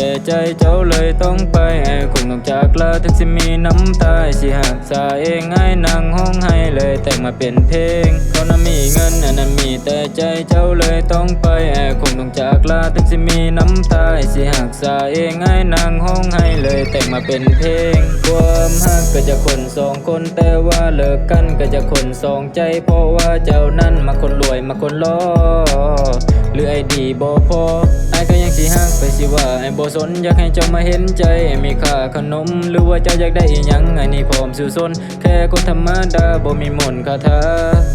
แต่ใจเจ้าเลยต้องไปไอ้คงต้องจากลาถึงสิมีน้ำตาสิหักษาเองไอ้นางห้องให้เลยแต่งมาเป็นเพลงเขานั้นมีเงินอันนั้นมีแต่ใจเจ้าเลยต้องไปไอ้คงต้องจากลาถึงสิมีน้ำตาสิหักษาเองไอ้นางห้องให้เลยแต่งมาเป็นเพลงความหักก็จะคนสองคนแต่ว่าเลิกกันก็จะคนสองใจ เพราะว่าเจ้านั้นมาคนรวยมาคนล้อหรือไอ้ดีบ่พอไอ้ก็ สิหักไปสิว่าไอ้บ่สนอยากให้เจ้ามาเห็นใจไอ้มีค่าขนม หรือว่าเจ้าอยากได้อีหยังไอ้นี่พร้อมสู่สนแค่คนธรรมดาบ่มีมนต์คาถา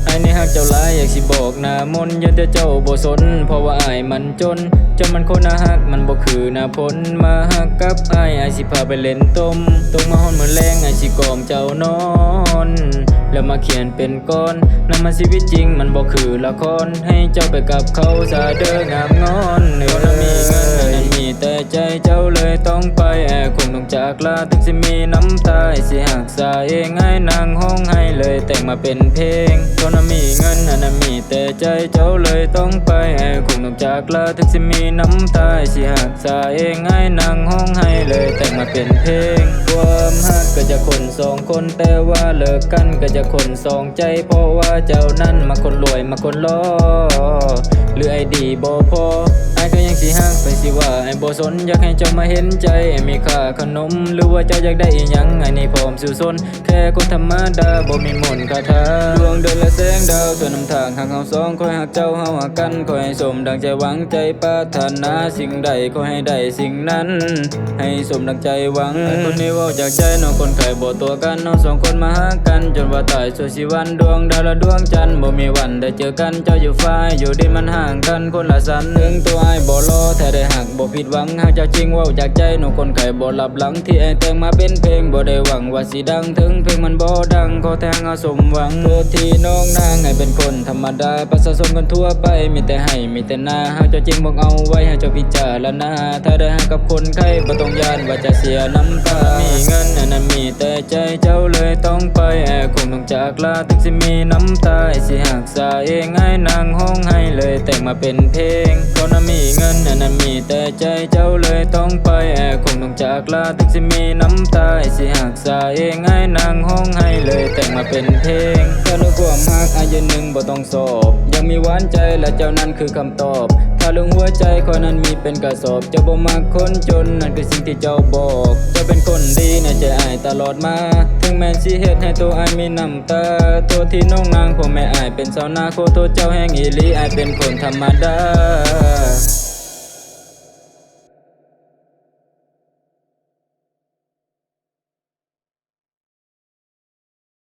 ไอ้นี่หักเจ้าหลายอยากสิบอกหน้ามนยันแต่เจ้าบ่สน เพราะว่าไอ้มันจนเจ้ามันคนน่าหักมันบ่คือหน้าพลมาหักกับไอ้ไอ้สิพาไปเล่นต้มตกมาฮ้อนมื้อแรงไอ้สิกล่อมเจ้านอนแล้วมาเขียนเป็นก้อนนั่นมันชีวิตจริงมันบ่คือละครให้เจ้าไปกับเขาซะเด้องามงอนเนื้อ ใจเจ้าเลยต้องไปแอบคงต้องจากลาถึงสิมีน้ำตาสิหักษาเองให้นางห้องให้เลยแต่งมาเป็นเพลงตอนั้นมีเงินอันนั้นมีแต่ใจเจ้าเลยต้องไปแอบคงต้องจากลาถึงสิมีน้ำตาสิหักษาเองให้นางห้องให้เลย มาเป็นเพลงความหักก็จะคนสองคนแต่ว่าเลิกกันก็จะคนสองใจ เพราะว่าเจ้านั้นมาคนรวยมาคนล้อหรือไอดีบ่พอไอก็ยังสิหักไปสิว่าไอ้บ่สนอยากให้เจ้ามาเห็นใจไอมีค่าขนม หรือว่าเจ้าอยากได้อีหยังไอนี่พร้อมสู่สนแค่คนธรรมดาบ่มีมนคาถาดวงเดือนและแสงดาวตัวนำทางหากเฮาสองคอยหักเจ้าเฮาหักกันคอยให้สมดังใจหวังใจปรารถนาสิ่งใดขอให้ได้สิ่งนั้น ให้สมดังใจหวังไอ้คนนี้เว่าจากใจน้องคนไข่บ่ตัวกันน้องสองคนมาหากัน จนว่าตายสุดชีวันดวงดาวและดวงจันทร์บ่มีวันได้เจอกันเจ้าอยู่ฟ้าอยู่ดินมันห่างกันคนละสันถึงตัวไอ้ายบ่รอแท้ได้หักบ่ผิดหวังหากเจ้าจริงเว่าจากใจน้องคนไข่บ่หลับหลังที่ไอ้แต่งมาเป็นเพลงบ่ได้หวังว่าสิดังถึงเพลงมันบ่ดังขอแทงเอาสมหวังโทษที่น้องนางไอ้เป็นคนธรรมดาประชาชนคนทั่วไปมีแต่ให้มีแต่หน้าหากเจ้าจริงบ่เอาไว้ให้เจ้าพิจารณาถ้าได้หักกับคนไข้บ่ต้องยานว่าจะเสียน้ำตามีเงินอันนั้นมีแต่ใจเจ้าเลยต้องไปแอบคงต้องจากลาถึงสิมีน้ำตาสิหักษาเองให้นางห้องให้เลยแต่งมาเป็นเพลงเขานั้นมีเงินอันนั้นมี แต่ใจเจ้าเลยต้องไปแอบคงต้องจากลาถึงสิมีน้ำตาสิหักษาเองให้นางห้องให้เลยแต่งมาเป็นเพลงถ้ารู้ความหักอายุหนึ่งบ่ต้องสอบ ยังมีหวานใจและเจ้านั้นคือคำตอบ ถ้าลงหัวใจคนนั้นมีเป็นกระสอบ เจ้าบ่มักคนจนนั่นคือสิ่งที่เจ้าบอกเจ้าเป็นคนดีในใจอายตลอดมา ถึงแม้นสิเฮ็ดให้ตัวอายมีน้ำตา ตัวที่น้องนางพ่อแม่อายเป็นสาวนาโคตรเจ้าแห่งอีลีอายเป็นคนธรรมดา